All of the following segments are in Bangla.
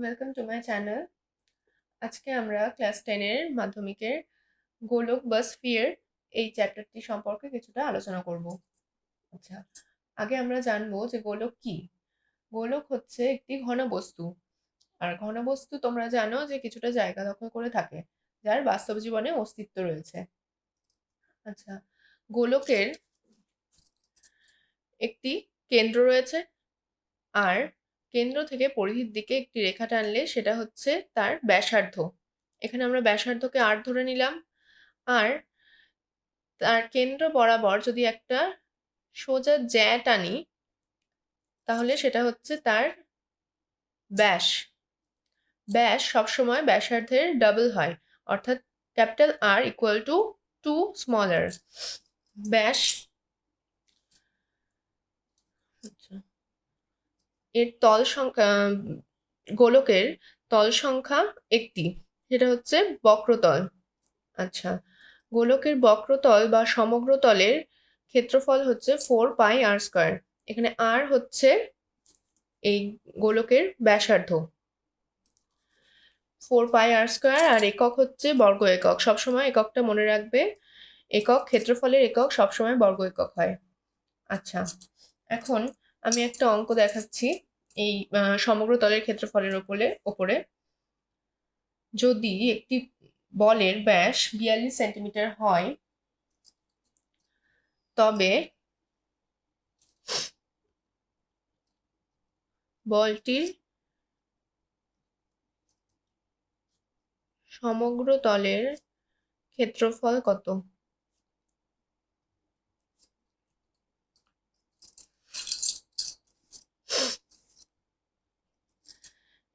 ওয়েলকাম টু মাই চ্যানেল আজকে আমরা ক্লাস টেনের মাধ্যমিকের গোলক বা স্ফিয়ার এই চ্যাপ্টারটি সম্পর্কে কিছুটা আলোচনা করব। আচ্ছা আগে আমরা জানব যে গোলক কি। গোলক হচ্ছে একটি ঘনবস্তু আর ঘনবস্তু তোমরা জানো যে কিছুটা জায়গা দখল করে থাকে, যার বাস্তব জীবনে অস্তিত্ব রয়েছে। আচ্ছা গোলকের একটি কেন্দ্র রয়েছে, আর কেন্দ্র থেকে পরিধির দিকে একটি রেখা টানলে সেটা হচ্ছে তার ব্যাসার্ধ। এখানে আমরা ব্যাসার্ধকে আর ধরে নিলাম। আর তার কেন্দ্র বরাবর যদি একটা সোজা জ্যা টানি, তাহলে সেটা হচ্ছে তার ব্যাস। ব্যাস সবসময় ব্যাসার্ধের ডাবল হয়, অর্থাৎ capital R equal to two smaller ব্যাস আচ্ছা এর তল সংখ্যা গোলকের তল সংখ্যা একটি। সেটা হচ্ছে বক্রতল। আচ্ছা গোলকের বক্রতল বা সমগ্র তলের ক্ষেত্রফল হচ্ছে ফোর পাই আর স্কোয়ার এখানে আর হচ্ছে এই গোলকের ব্যাসার্ধ। ফোর পাই আর স্কোয়ার আর একক হচ্ছে বর্গ একক। সবসময় এককটা মনে রাখবে, একক ক্ষেত্রফলের একক সবসময় বর্গ একক হয়। আচ্ছা এখন আমি একটা অঙ্ক দেখাচ্ছি এই সমগ্র তলের ক্ষেত্রফলের ওপরে ওপরে। যদি একটি বলের ব্যাস বিয়াল্লিশ সেন্টিমিটার হয়, তবে বলটির সমগ্র তলের ক্ষেত্রফল কত?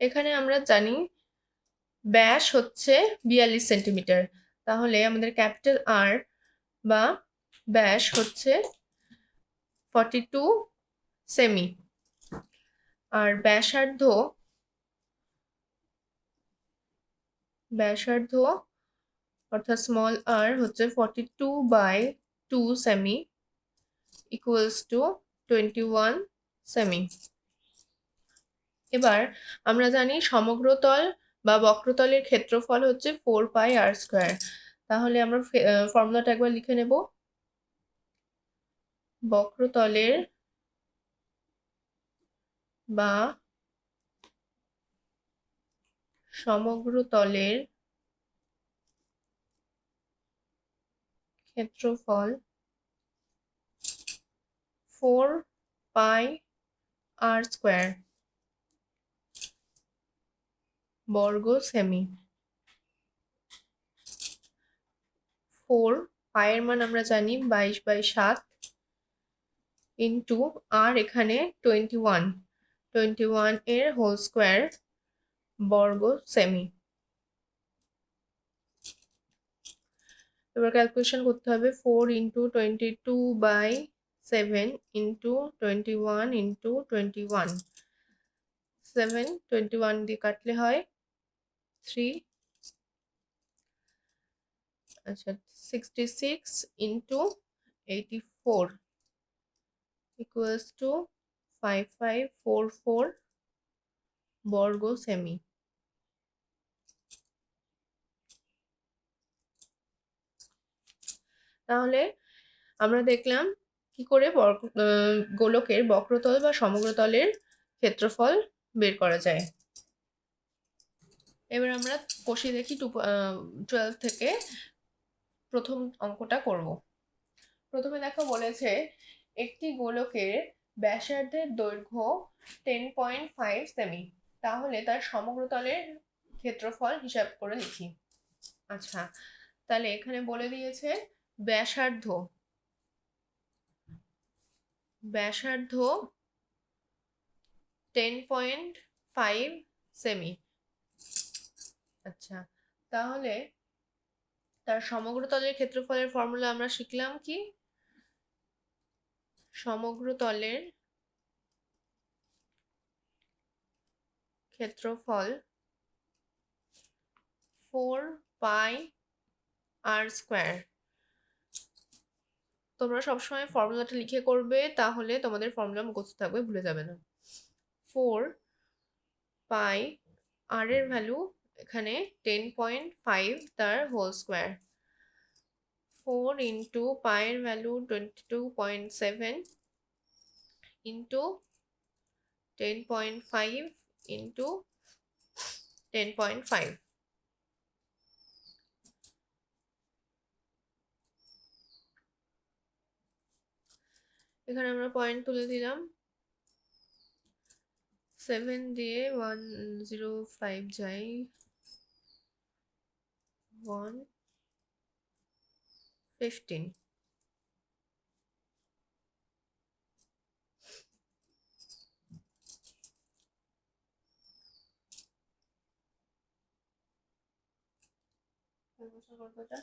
এখানে আমরা জানি ব্যাস হচ্ছে বিয়াল্লিশ সেন্টিমিটার। তাহলে আমাদের ক্যাপিটাল আর বা ব্যাস হচ্ছে ফর্টি টু সেমি। আর ব্যাসার্ধ ব্যাসার্ধ অর্থাৎ স্মল আর হচ্ছে ফর্টি টু বাই টু সেমি ইকুয়ালস টু টোয়েন্টি ওয়ান সেমি। এবার আমরা জানি সমগ্রতল বা বক্রতলের ক্ষেত্রফল হচ্ছে ফোর পাই আর স্কোয়ার তাহলে আমরা ফর্মুলাটা একবার লিখে নেব। বক্রতলের বা সমগ্র তলের ক্ষেত্রফল ফোর পাই আর স্কোয়ার বর্গ সেমি। ফোর পায়ের মান আমরা জানি বাইশ বাই সাত ইন্টু আর এখানে টোয়েন্টি ওয়ান টোয়েন্টি ওয়ানের হোল স্কোয়ার বর্গ সেমি। এবার ক্যালকুলেশন করতে হবে। Four into twenty two by seven into twenty one into twenty one seven twenty one দিয়ে কাটলে হয় থ্রি আচ্ছা sixty six into eighty four equals to five five four four বর্গ সেমি তাহলে আমরা দেখলাম কি করে গোলকের বক্রতল বা সমগ্রতলের ক্ষেত্রফল বের করা যায়। এবার আমরা কষি দেখি টু টুয়েলভ থেকে প্রথম অঙ্কটা করব। প্রথমে দেখো বলেছে, একটি গোলকের ব্যাসার্ধের দৈর্ঘ্য টেন পয়েন্ট ফাইভ সেমি তাহলে তার সমগ্রতলের ক্ষেত্রফল হিসাব করে লিখি। আচ্ছা তাহলে এখানে বলে দিয়েছে, ব্যাসার্ধ ব্যাসার্ধ টেন পয়েন্ট ফাইভ সেমি আচ্ছা তাহলে তার সমগ্র তলের ক্ষেত্রফলের ফর্মুলা আমরা শিখলাম কি? সমগ্র তলের ক্ষেত্রফল ফোর পাই আর স্কোয়ার তোমরা সবসময় ফর্মুলাটা লিখে করবে, তাহলে তোমাদের ফর্মুলা মুখস্থ থাকবে, ভুলে যাবে না। ফোর পাই আর এর ভ্যালু এখানে টেন পয়েন্ট ফাইভ তার হোল স্কোয়ার ফোর ইন্টু পায়ের value twenty two point seven into ten point five into ten point five এখানে আমরা পয়েন্ট তুলে দিলাম। সেভেন দিয়ে ওয়ান জিরো ফাইভ যাই ওয়ান ফিফটিন কতটা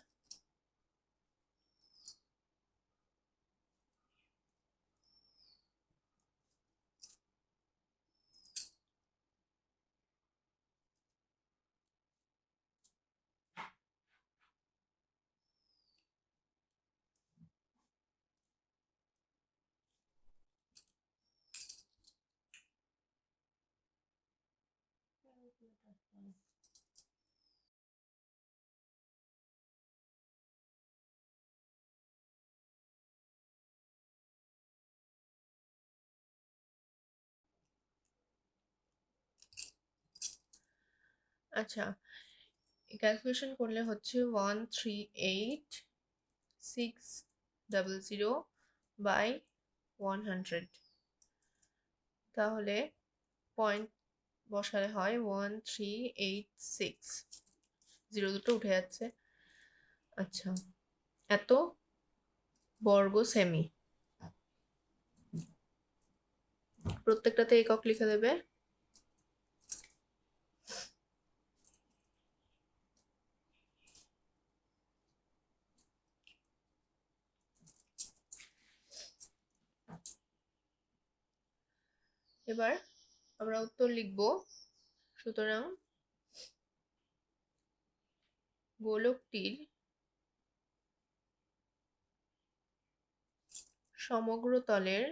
আচ্ছা ক্যালকুলেশন করলে হচ্ছে one three eight six double zero by one hundred তাহলে পয়েন্ট বসালে হয় one three eight six zero দুটো উঠে যাচ্ছে। আচ্ছা। এত বর্গ সেমি প্রত্যেকটাতে একক লিখে দেবে। এবার আমরা উত্তর লিখব। সুতরাং গোলকটির সমগ্র তলের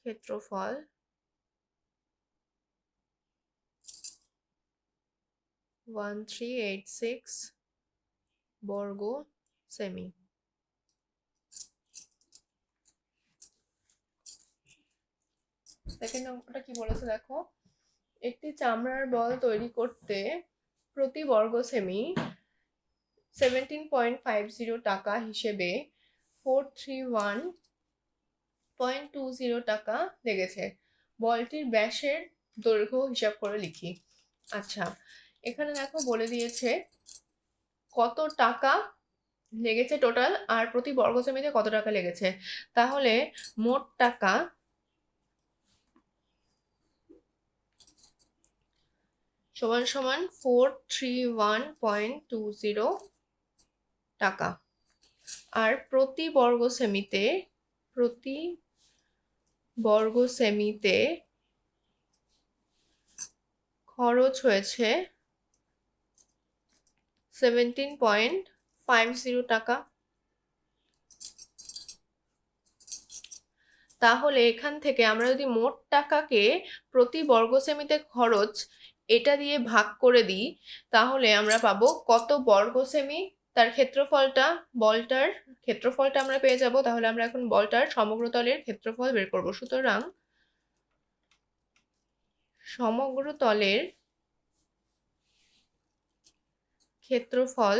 ক্ষেত্রফল ওয়ান থ্রি এইট সিক্স বর্গ সেমি। সেকেন্ড অঙ্কটা কি বলেছে দেখো? একটি চামড়ার বল তৈরি করতে প্রতি বর্গ সেমি সেভেন্টিন পয়েন্ট ফাইভ জিরো টাকা হিসেবে four three one point two zero টাকা লেগেছে। বলটির ব্যাসের দৈর্ঘ্য হিসাব করে লিখি। আচ্ছা এখানে দেখো বলে দিয়েছে কত টাকা লেগেছে টোটাল আর প্রতি বর্গ সেমিতে কত টাকা লেগেছে? তাহলে মোট টাকা সমান সমান four three one point two zero টাকা। আর প্রতি বর্গ সেমিতে, প্রতি বর্গ সেমিতে খরচ হয়েছে সেভেন্টিন পয়েন্ট ফাইভ জিরো টাকা। তাহলে এখান থেকে আমরা যদি মোট টাকাকে প্রতি বর্গ সেমিতে খরচ এটা দিয়ে ভাগ করে দিই, তাহলে আমরা পাবো কত বর্গ সেমি তার ক্ষেত্রফলটা, বলটার ক্ষেত্রফলটা আমরা পেয়ে যাব, তাহলে আমরা এখন বলটার সমগ্র তলের ক্ষেত্রফল বের করব। সুতরাং সমগ্র তলের ক্ষেত্রফল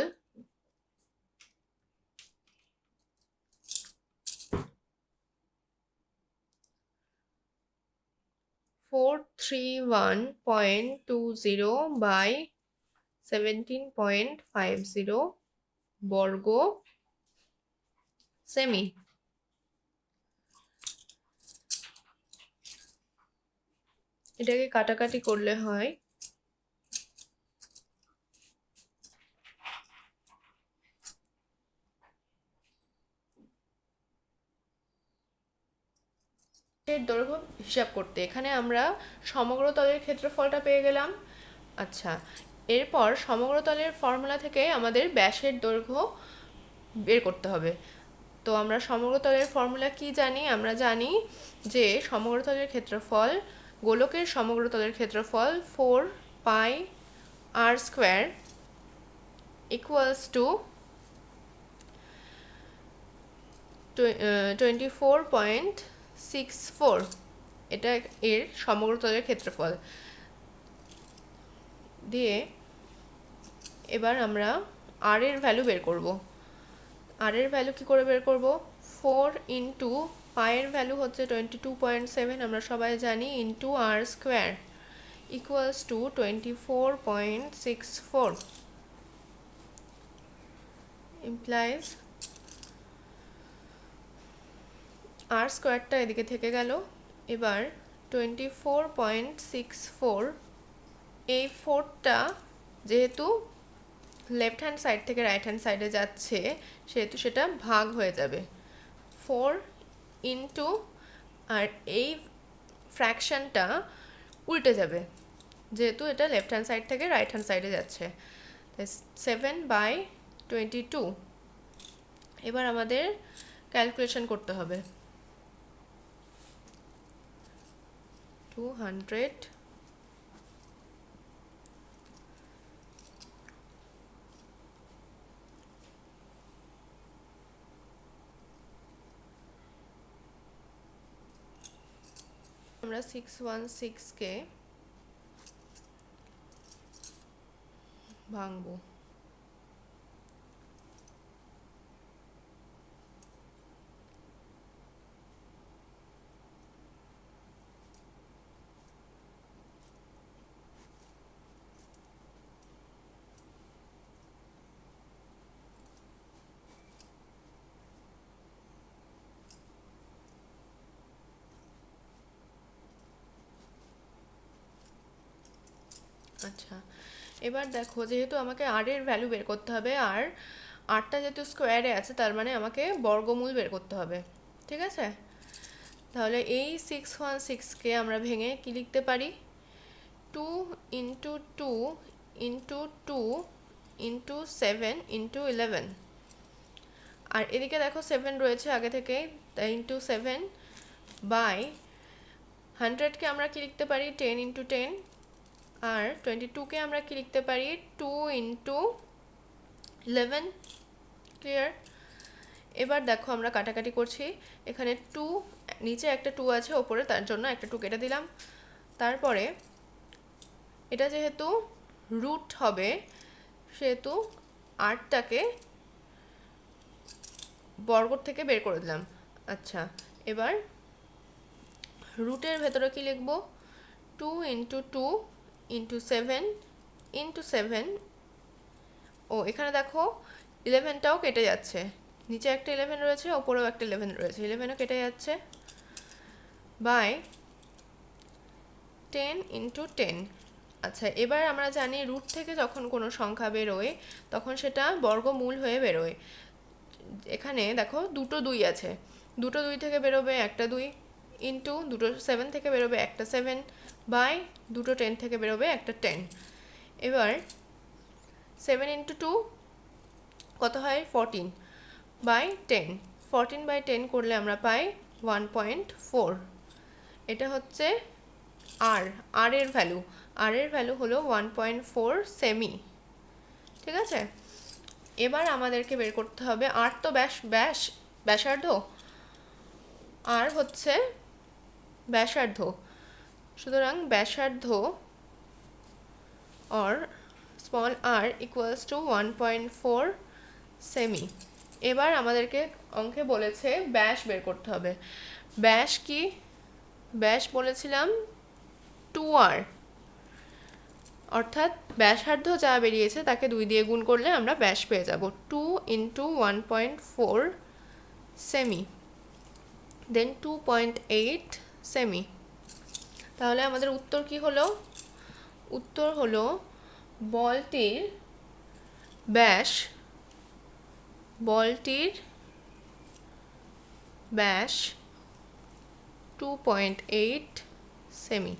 four three one point two zero by seventeen point five zero বর্গ সেমি এটাকে কাটাকাটি করলে হয় এর দৈর্ঘ্য হিসাব করতে। এখানে আমরা সমগ্র তলের ক্ষেত্রফলটা পেয়ে গেলাম। আচ্ছা এরপর সমগ্র তলের ফর্মুলা থেকে আমাদের ব্যাসের দৈর্ঘ্য বের করতে হবে। তো আমরা সমগ্র তলের ফর্মুলা কি জানি? আমরা জানি যে সমগ্র তলের ক্ষেত্রফল গোলকের সমগ্র তলের ক্ষেত্রফল four pi R square equals to twenty four point six four এটা এর সমগ্র তলের ক্ষেত্রফল। দিয়ে এবার আমরা আর এর ভ্যালু বের করব। আর এর ভ্যালু কী করে বের করব? ফোর ইন্টু পায়ের ভ্যালু হচ্ছে টোয়েন্টি টু পয়েন্ট সেভেন আমরা সবাই জানি into R square equals to twenty four point six four implies R স্কোয়ারটা এদিকে থেকে গেল। এবার twenty four point six four এই ফোরটা যেহেতু লেফট হ্যান্ড সাইড থেকে রাইট হ্যান্ড সাইডে যাচ্ছে, সেহেতু সেটা ভাগ হয়ে যাবে। ফোর ইন্টু আর এই ফ্র্যাকশনটা উল্টে যাবে, যেহেতু এটা লেফট হ্যান্ড সাইড থেকে রাইট হ্যান্ড সাইডে যাচ্ছে। সেভেন বাই টোয়েন্টি টু এবার আমাদের ক্যালকুলেশন করতে হবে। টু হান্ড্রেড আমরা সিক্স ওয়ান সিক্সকে ভাঙবো আচ্ছা। এবার দেখো, যেহেতু আমাকে আর এর ভ্যালু বের করতে হবে, আর আটটা যেহেতু স্কোয়ারে আছে, তার মানে আমাকে বর্গমূল বের করতে হবে, ঠিক আছে? তাহলে এই সিক্স ওয়ান সিক্সকে আমরা ভেঙে কি লিখতে পারি? Two into two into two into seven into eleven আর এদিকে দেখো সেভেন রয়েছে আগে থেকে ইন্টু সেভেন বাই হান্ড্রেডকে আমরা কি লিখতে পারি? টেন ইন্টু টেন আর টোয়েন্টি টুকে আমরা কী লিখতে পারি? টু ইন্টু ইলেভেন ক্লিয়ার এবার দেখো আমরা কাটাকাটি করছি। এখানে টু নিচে একটা টু আছে, ওপরে তার জন্য একটা টু কেটে দিলাম। তারপরে এটা যেহেতু রুট হবে, সেহেতু আটটাকে বর্গর থেকে বের করে দিলাম। আচ্ছা এবার রুটের ভেতরে কি লিখব? Two into two into seven into seven ও, এখানে দেখো ইলেভেনটাও কেটে যাচ্ছে। নিচে একটা ইলেভেন রয়েছে, ওপরেও একটা ইলেভেন রয়েছে। ইলেভেনও কেটে যাচ্ছে বাই টেন ইন্টু টেন আচ্ছা এবার আমরা জানি রুট থেকে যখন কোনো সংখ্যা বেরোয়, তখন সেটা বর্গমূল হয়ে বেরোয়। এখানে দেখো, দুটো দুই আছে। দুটো দুই থেকে বেরোবে, একটা দুই। ইন্টু দুটো সেভেন থেকে বেরোবে একটা সেভেন বাই দুটো টেন থেকে বেরোবে একটা টেন এবার সেভেন ইন্টু টু কত হয়? Fourteen by ten fourteen by ten করলে আমরা পাই ওয়ান পয়েন্ট ফোর এটা হচ্ছে আর আর এর ভ্যালু আর এর ভ্যালু হলো ওয়ান পয়েন্ট ফোর সেমি ঠিক আছে? এবার আমাদেরকে বের করতে হবে। আর তো ব্যাস ব্যাস, ব্যাসার্ধ। আর হচ্ছে ব্যাসার্ধ। সুতরাং ব্যাসার্ধ or small R equals to one point four semi এবার আমাদেরকে অঙ্কে বলেছে ব্যাস বের করতে হবে। ব্যাস কি? ব্যাস বলেছিলাম টু আর অর্থাৎ ব্যাসার্ধ যা বেরিয়েছে তাকে দুই দিয়ে গুণ করলে আমরা ব্যাস পেয়ে যাব। Two into one point four semi then two point eight সেমি। তাহলে আমাদের উত্তর কি হলো? উত্তর হলো বলটির ব্যাস বলটির ব্যাস টু পয়েন্ট এইট সেমি।